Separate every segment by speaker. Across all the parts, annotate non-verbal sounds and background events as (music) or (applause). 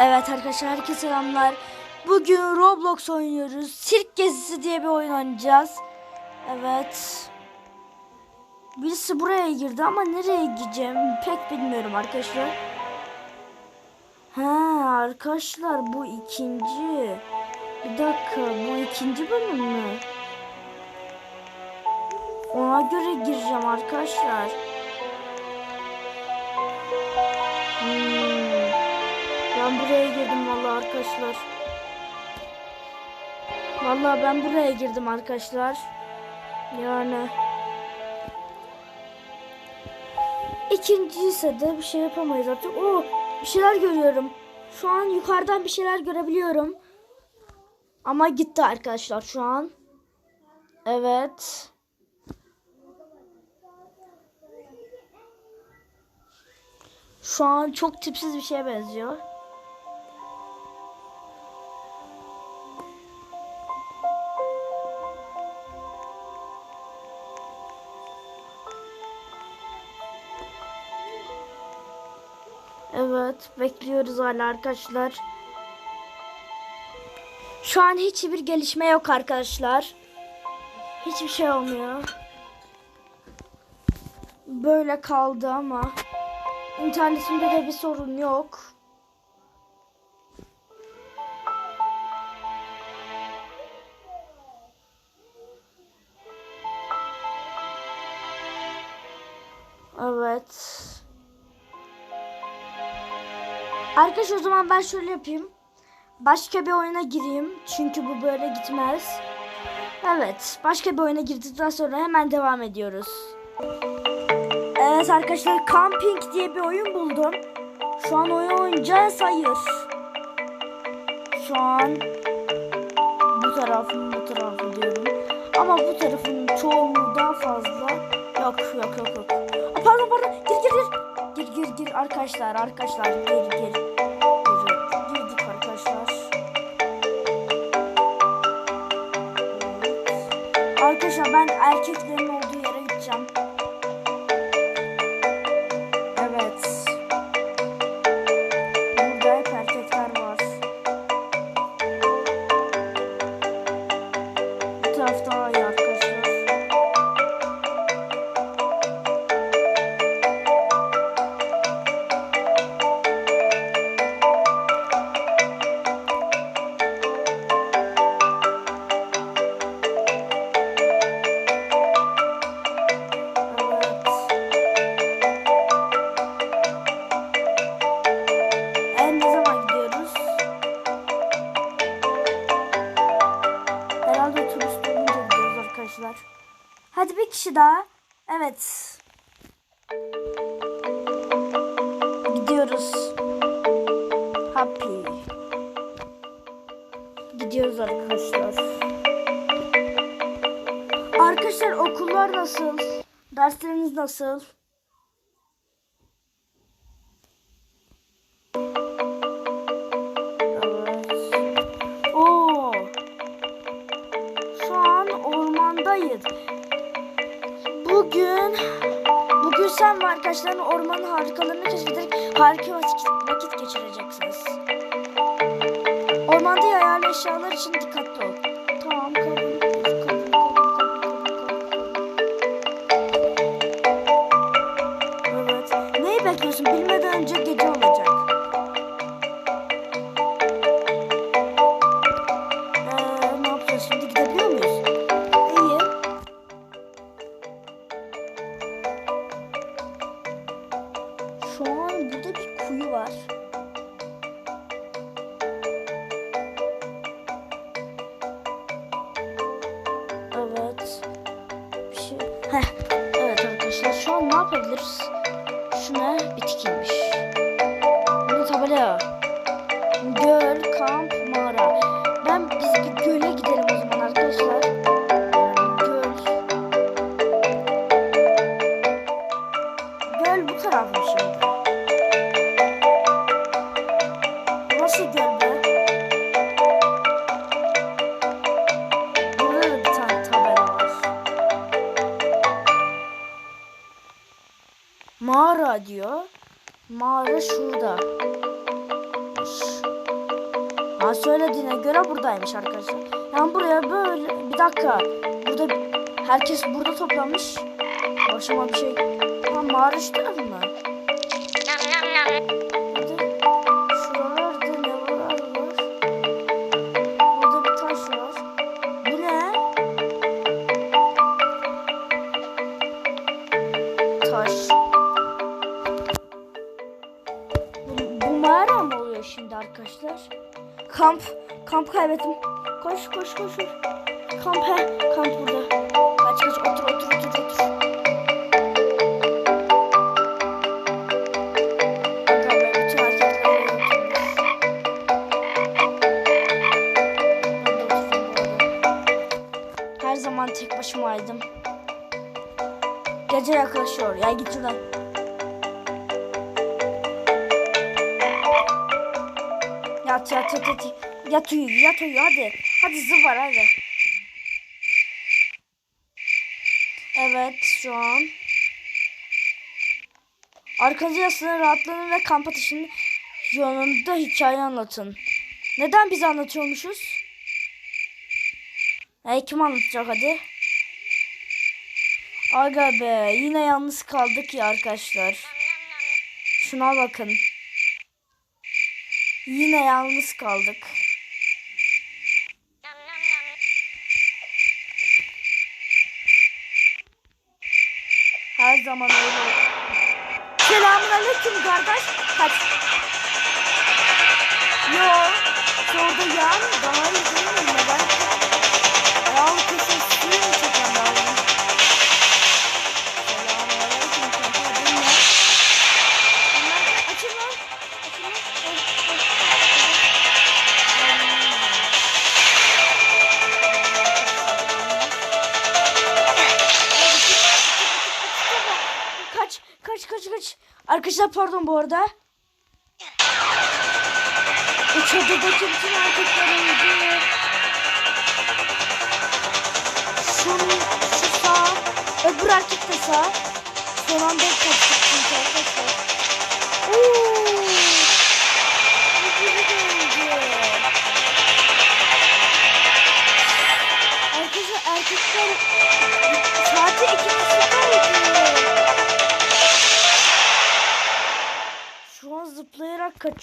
Speaker 1: Evet arkadaşlar herkese selamlar. Bugün Roblox oynuyoruz. Sirk gezisi diye bir oyun oynayacağız. Evet. Birisi buraya girdi ama nereye gideceğim pek bilmiyorum arkadaşlar. Ha arkadaşlar bu ikinci. Bir dakika bu ikinci bölüm mü? Ona göre gireceğim arkadaşlar. Ben buraya girdim vallahi arkadaşlar. Vallahi ben buraya girdim arkadaşlar. Yani ikinci ise de bir şey yapamayız artık. Oo, bir şeyler görüyorum. Şu an yukarıdan bir şeyler görebiliyorum. Ama gitti arkadaşlar şu an. Evet. Şu an çok tipsiz bir şeye benziyor. Evet, bekliyoruz hala arkadaşlar. Şu an hiçbir gelişme yok arkadaşlar. Hiçbir şey olmuyor. Böyle kaldı ama internetimde de bir sorun yok. Evet. Arkadaş o zaman ben şöyle yapayım. Başka bir oyuna gireyim. Çünkü bu böyle gitmez. Evet. Başka bir oyuna girdikten sonra hemen devam ediyoruz. Evet arkadaşlar Camping diye bir oyun buldum. Şu an oyun oynayacağız. Hayır. Şu an bu tarafın bu tarafı diyorum. Ama bu tarafın çoğunluğu daha fazla. Yok yok yok yok. Aa, pardon pardon. Gir gir gir. Gir gir gir arkadaşlar arkadaşlar gir gir. Arkadaşlar ben erkeklerin kişi daha. Evet. Gidiyoruz. Happy. Gidiyoruz arkadaşlar. Arkadaşlar okullar nasıl? Dersleriniz nasıl? Evet. Oo. Şu an ormandayız. Sen ve arkadaşların ormanın harikalarını keşfederek harika vakit, geçireceksiniz. Ormanda yararlı eşyalar için dikkatli ol. Göl, kamp, Ha söylediğine göre buradaymış arkadaşlar. Yani buraya böyle bir dakika. Burada herkes burada toplanmış. Başıma bir şey. Ha mağara şu taraf arkadaşlar? Kamp. Kamp kaybettim. Koş koş koş. Kamp he. Kamp burada. Kaç kaç otur otur otur otur. Her zaman tek başımaydım. Gece yaklaşıyor. Ya git şuradan. Yat yat yat yat. Yat uyu yat uyu hadi. Hadi zıvar hadi. Evet şu an. Arkanıza yaslanın rahatlanın ve kamp ateşinin yanında hikaye anlatın. Neden biz anlatıyormuşuz? E, kim anlatacak hadi? Aga be yine yalnız kaldık ya arkadaşlar. Şuna bakın. Yine yalnız kaldık. Her zaman öyle. olur. Selamun aleyküm kardeş. Kaç. Yo. Şurada yan daha iyi değil mi? Neden? Arkadaşlar pardon bu arada. O çadırdaki bütün erkekler öldü. Şu, şu sağ, öbür erkek de sağ. Son anda kaçtık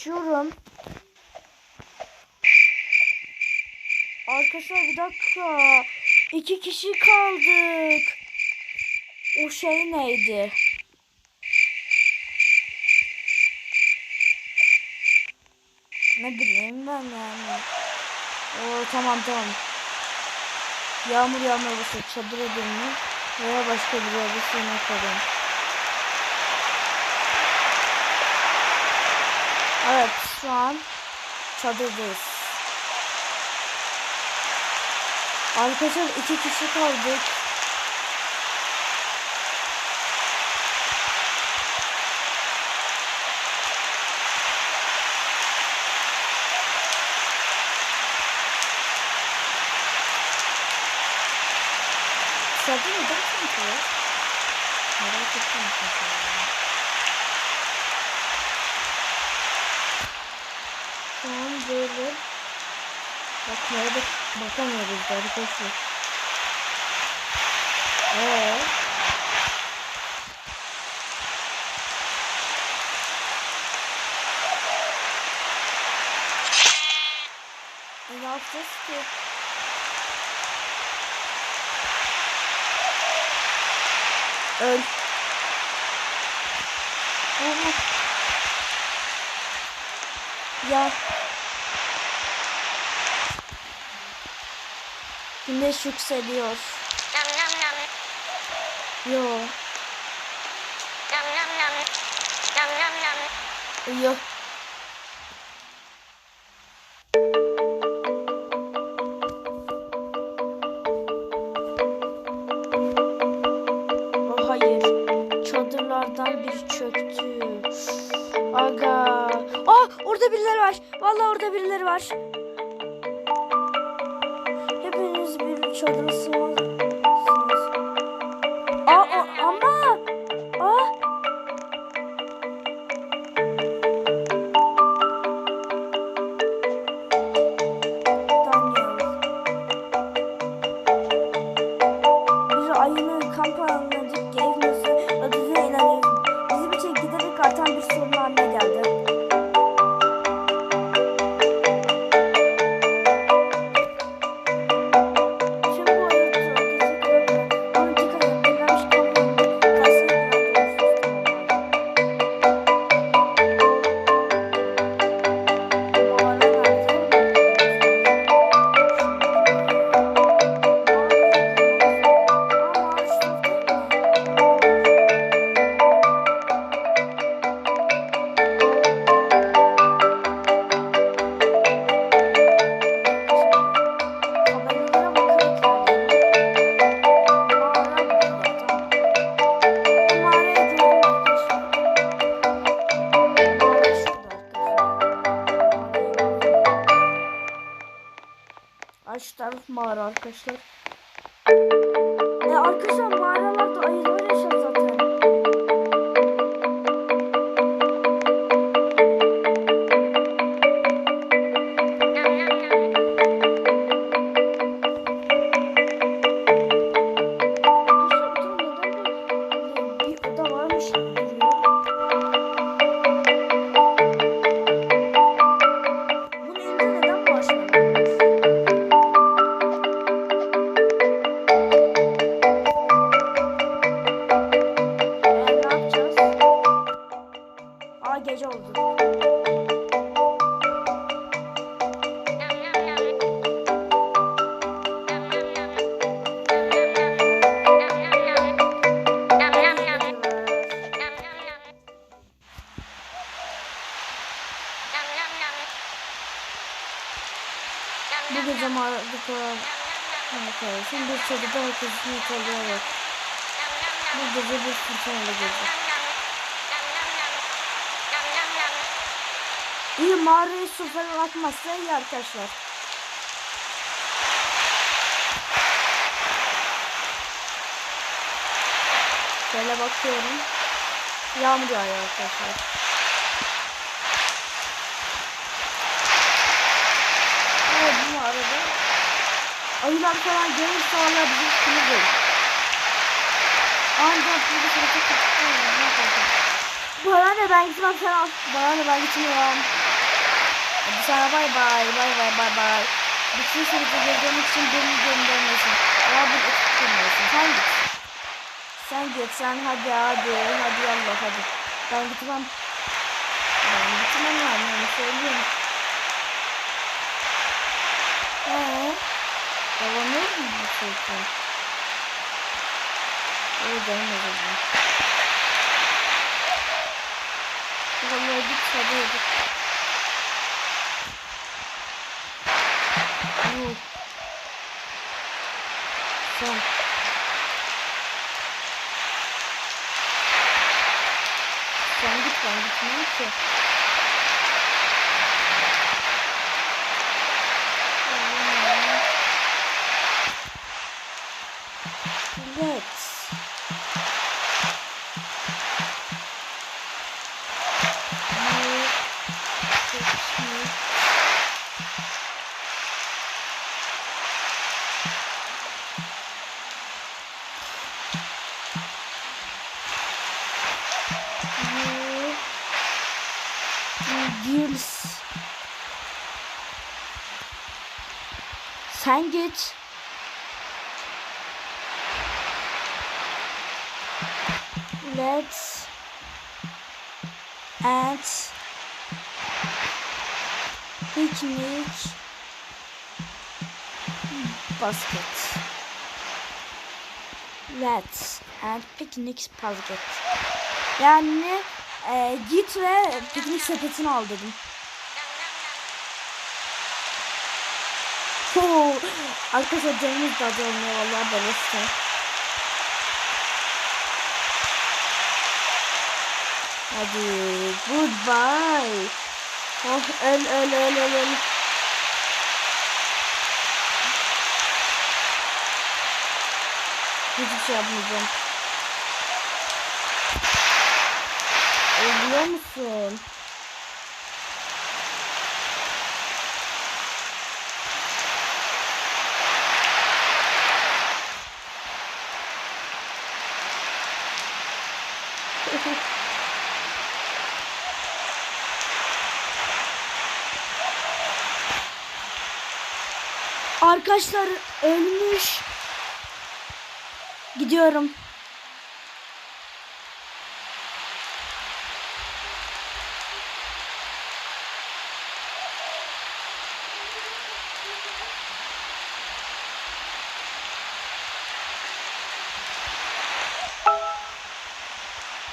Speaker 1: kaçıyorum. Arkadaşlar bir dakika. İki kişi kaldık. O şey neydi? Ne bileyim ben yani. Oo, tamam tamam. Yağmur yağmursa çadıra dönün veya başka bir yerde sığınak arayın. Evet şu an çadırdayız. Arkadaşlar iki kişi kaldık. Çadır neden sanki? Merak ettim Şu an böyle bakmaya da bakamıyoruz da arkadaşlar. Eee? E, ne yapacağız ki? Öl. Oha. Ya. Güneş yükseliyor. Yo. Yo. Oh hayır. Çadırlardan biri çöktü. Aga. Orada birileri var. Vallahi orada birileri var. Hepiniz bir çadıra sığmalısınız. Aa, şu mağara arkadaşlar. E arkadaşlar mağaralarda Bu gece mağarada kalan arkadaşım bir çadıda herkesin yıkalayarak bu gece bir fırtınayla gezdi. İyi mağarayı su falan akmazsa iyi arkadaşlar. Şöyle bakıyorum. Yağmur yağıyor arkadaşlar. Evet bu arada. Ayılar falan gelirse valla bizim değil. Ancak burada sırada kapatıyor. Bana ne ben gitmem sen al. Bana ne ben gitmiyorum. Hadi sana bay bay bay bay bay bay. Bütün sırada gezdirmek için beni göndermesin. Ama bu ekip göndermesin. Sen git. Sen git sen hadi hadi hadi Allah hadi. Ben gitmem. Ben gitmem yani onu Davanıyor mu bu çocuk? Öyle demedim. Vallahi git hadi hadi. Yuh. Sen. Sen git ben gitmem ki. Sen git. Let's add picnic basket. Let's add picnic basket. Yani e, git ve piknik sepetini al dedim. Oo, (gasps) arkadaşlar canımız da olmuyor vallahi böyle işte. Hadi goodbye. Oh öl öl öl öl öl. Hiçbir şey yapmayacağım. Ölüyor musun? Arkadaşlar ölmüş. Gidiyorum.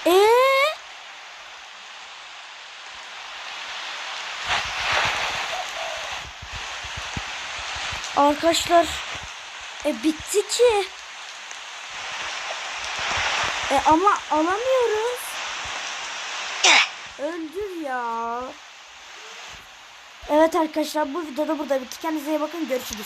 Speaker 1: Ee? Arkadaşlar e bitti ki. E ama alamıyoruz. Öldür ya. Evet arkadaşlar bu videoda burada bitti. Kendinize iyi bakın. Görüşürüz.